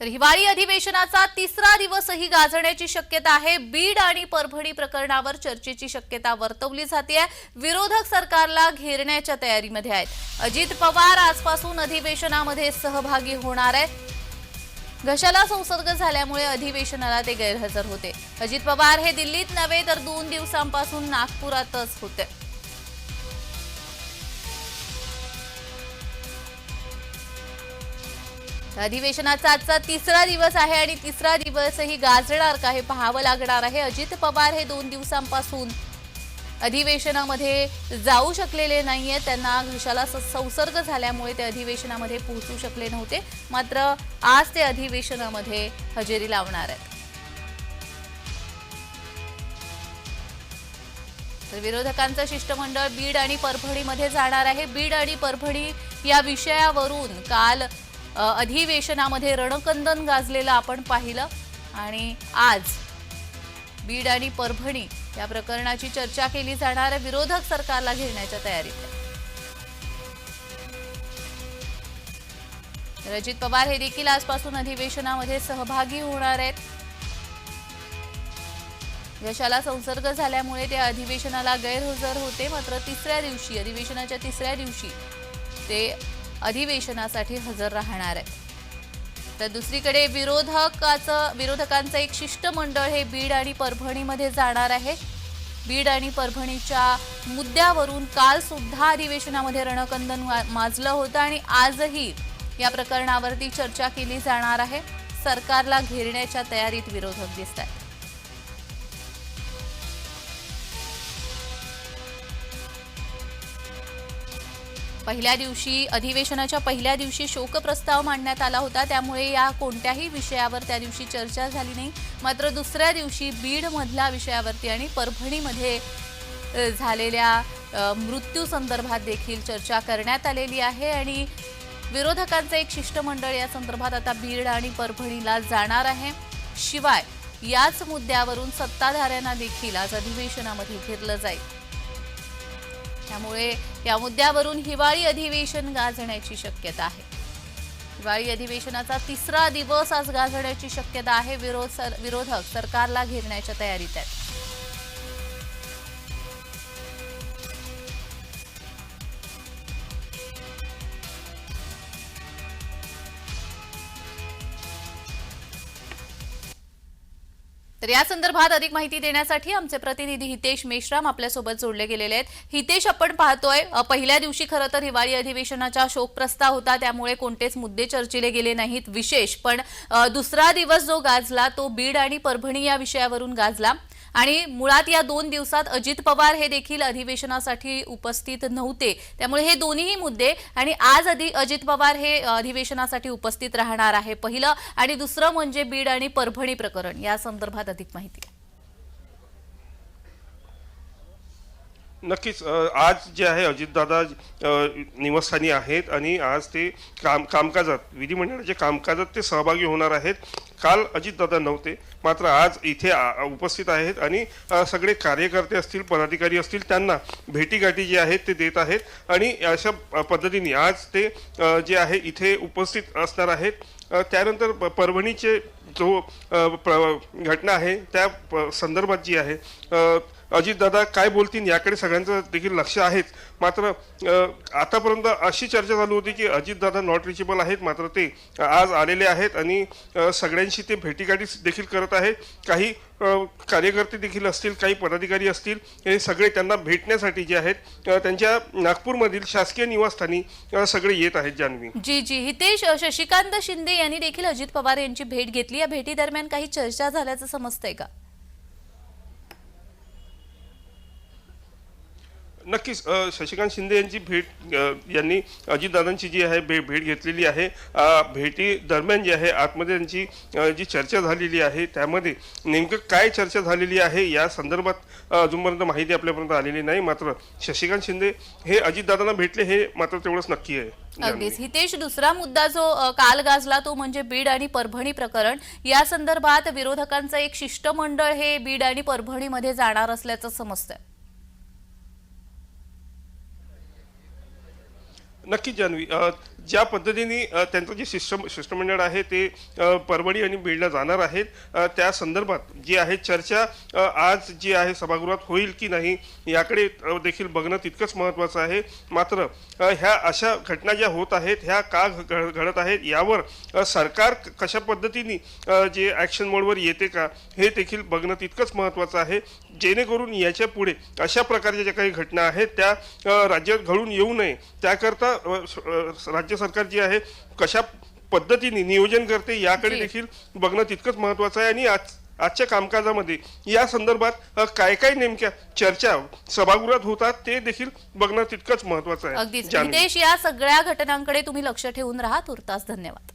तर हिवाळी अधिवेशनाचा तिसरा दिवसही गाजण्याची शक्यता आहे. बीड आणि परभणी प्रकरणावर चर्चेची शक्यता वर्तवली जाते विरोधक सरकारला घेरण्याच्या तयारीमध्ये आहेत. अजित पवार आजपासून अधिवेशनामध्ये सहभागी होणार आहेत. घशाला संसर्ग झाल्यामुळे अधिवेशनाला ते गैरहजर होते. अजित पवार हे दिल्लीत नव्हे तर दोन दिवसांपासून नागपुरातच होते. अधिवेशनाचा आजचा तिसरा दिवस आहे आणि तिसरा दिवसही गाजणार का हे पाहावं लागणार आहे. अजित पवार हे दोन दिवसांपासून अधिवेशनामध्ये जाऊ शकलेले नाही आहे त्यांना घशाला स- संसर्ग झाल्यामुळे ते अधिवेशनामध्ये पोहोचू शकले नव्हते. मात्र आज ते अधिवेशनामध्ये हजेरी लावणार आहेत. तर विरोधकांचं शिष्टमंडळ बीड आणि परभणीमध्ये जाणार आहे. बीड आणि परभणी या विषयावरून काल अधिवेशनामध्ये रणकंदन गाजलेलं आपण पाहिलं. आणि आज बीड आणि परभणी या प्रकरणाची चर्चा केली जाणार विरोधक सरकारला घेण्याच्या तयारीत रजित पवार हे देखील आजपासून अधिवेशनामध्ये सहभागी होणार आहेत. यशाला संसर्ग झाल्यामुळे ते अधिवेशनाला गैरहजर होते. मात्र तिसऱ्या दिवशी अधिवेशनाच्या तिसऱ्या दिवशी ते अधिवेशनासाठी हजर राहणार आहे. तर दुसरीकडे विरोधकाचं विरोधकांचं एक शिष्टमंडळ हे बीड आणि परभणीमध्ये जाणार आहे. बीड आणि परभणीच्या मुद्द्यावरून काल सुद्धा अधिवेशनामध्ये रणकंदन मा- माजलं होतं आणि आजही या प्रकरणावरती चर्चा केली जाणार आहे. सरकारला घेरण्याच्या तयारीत विरोधक दिसत आहेत पहिल्या दिवशी अधिवेशनाच्या पहिल्या दिवशी शोकप्रस्ताव मांडण्यात आला होता. त्यामुळे या कोणत्याही विषयावर त्या दिवशी चर्चा झाली नाही. मात्र दुसऱ्या दिवशी बीडमधल्या विषयावरती आणि परभणीमध्ये झालेल्या मृत्यूसंदर्भात देखील चर्चा करण्यात आलेली आहे आणि विरोधकांचं एक शिष्टमंडळ या संदर्भात आता बीड आणि परभणीला जाणार आहे. शिवाय याच मुद्द्यावरून सत्ताधाऱ्यांना देखील आज अधिवेशनामध्ये घेरलं जाईल. त्यामुळे या मुद्द्यावरून हिवाळी अधिवेशन गाजण्याची शक्यता आहे. हिवाळी अधिवेशनाचा तिसरा दिवस आज गाजण्याची शक्यता आहे. विरोध सर- विरोधक सरकारला घेरण्याच्या तयारीत आहेत. तर या संदर्भात अधिक माहिती देण्यासाठी आमचे प्रतिनिधी हितेश मेश्राम आपल्यासोबत जोडले गेलेले आहेत. हितेश आपण पाहतोय पहिल्या दिवशी खरं तर हिवाळी अधिवेशनाचा शोक प्रस्ताव होता त्यामुळे कोणतेच मुद्दे चर्चिले गेले नाहीत विशेष. पण दुसरा दिवस जो गाजला तो बीड आणि परभणी या विषयावरून गाजला. आणि मुळात या दोन दिवसात अजित पवार हे देखील अधिवेशनासाठी उपस्थित नव्हते. त्यामुळे हे दोन्हीही मुद्दे आणि आज अधि अजित पवार हे अधिवेशनासाठी उपस्थित राहणार आहे पहिलं आणि दुसरं म्हणजे बीड आणि परभणी प्रकरण या संदर्भात अधिक माहिती नक्कीच आज जे आहे अजितदादा निवासस्थानी आहेत आणि आज ते काम कामकाजात विधिमंडळाच्या कामकाजात ते सहभागी होणार आहेत. काल अजितदादा नव्हते मात्र आज इथे उपस्थित आहेत आणि सगळे कार्यकर्ते असतील पदाधिकारी असतील त्यांना भेटीगाठी जे आहेत ते देत आहेत. आणि अशा पद्धतीने आज ते जे आहे इथे उपस्थित असणार आहेत. त्यानंतर परभणीचे जो प्र- घटना आहे त्या प- संदर्भात जी आहे अजितदादा काय बोलतील याकडे सगळ्यांचं देखील लक्ष आहेच. मात्र आतापर्यंत अशी चर्चा चालू होती की अजितदादा नॉट रिचेबल आहेत मात्र ते आज आलेले आहेत आणि सगळ्यांशी ते भेटीगाठी देखील करत आहेत. काही कार्यकर्ते देखील असतील काही पदाधिकारी असतील हे सगळे त्यांना भेटण्यासाठी जे आहेत त्यांच्या नागपूरमधील शासकीय निवासस्थानी सगळे येत आहेत जान्हवी. जी जी. हितेश शशिकांत शिंदे यांनी देखील अजित पवार यांची भेट घेतली. या भेटीदरम्यान काही चर्चा झाल्याचं समजतंय का? नक्कीच शशिकांत शिंदे यांची भेट यांनी अजितदादांची जी आहे भे भेट घेतलेली आहे. भेटी दरम्यान जी आहे आतमध्ये त्यांची जी चर्चा झालेली आहे त्यामध्ये नेमकं काय चर्चा झालेली आहे या संदर्भात अजूनपर्यंत माहिती आपल्यापर्यंत आलेली नाही. मात्र शशिकांत शिंदे हे अजितदादांना भेटले हे मात्र तेवढंच नक्की आहे. अगदीच. हितेश दुसरा मुद्दा जो काल गाजला तो म्हणजे बीड आणि परभणी प्रकरण. या संदर्भात विरोधकांचं एक शिष्टमंडळ हे बीड आणि परभणीमध्ये जाणार असल्याचं समजतंय. नक्कीच जान्हवी. ज्या पद्धतीने त्यांचं जे शिष्ट शिष्टमंडळ आहे ते अ, परभणी आणि बीडला जाणार आहेत. त्या संदर्भात जी आहे चर्चा आज जी आहे सभागृहात होईल की नाही याकडे देखील बघणं तितकंच महत्त्वाचं आहे. मात्र ह्या अशा घटना ज्या होत आहेत ह्या का घ- घडत आहेत यावर सरकार क- कशा पद्धतीने जे ॲक्शन मोडवर येते का हे देखील बघणं तितकंच महत्त्वाचं आहे. जेणेकरून याच्यापुढे अशा प्रकारच्या ज्या काही घटना आहेत त्या राज्यात घडून येऊ नये. त्याकरता राज्य सरकार जी आहे कशा पद्धतीने नियोजन करते याकडे. देखील बघणं तितकंच महत्त्वाचं आहे. आणि आज आजच्या कामकाजामध्ये या संदर्भात काय काय नेमक्या चर्चा सभागृहात होतात ते देखील बघणं तितकंच महत्त्वाचं आहे. अगदीच. या सगळ्या घटनांकडे तुम्ही लक्ष ठेवून राहा. तुर्तास धन्यवाद.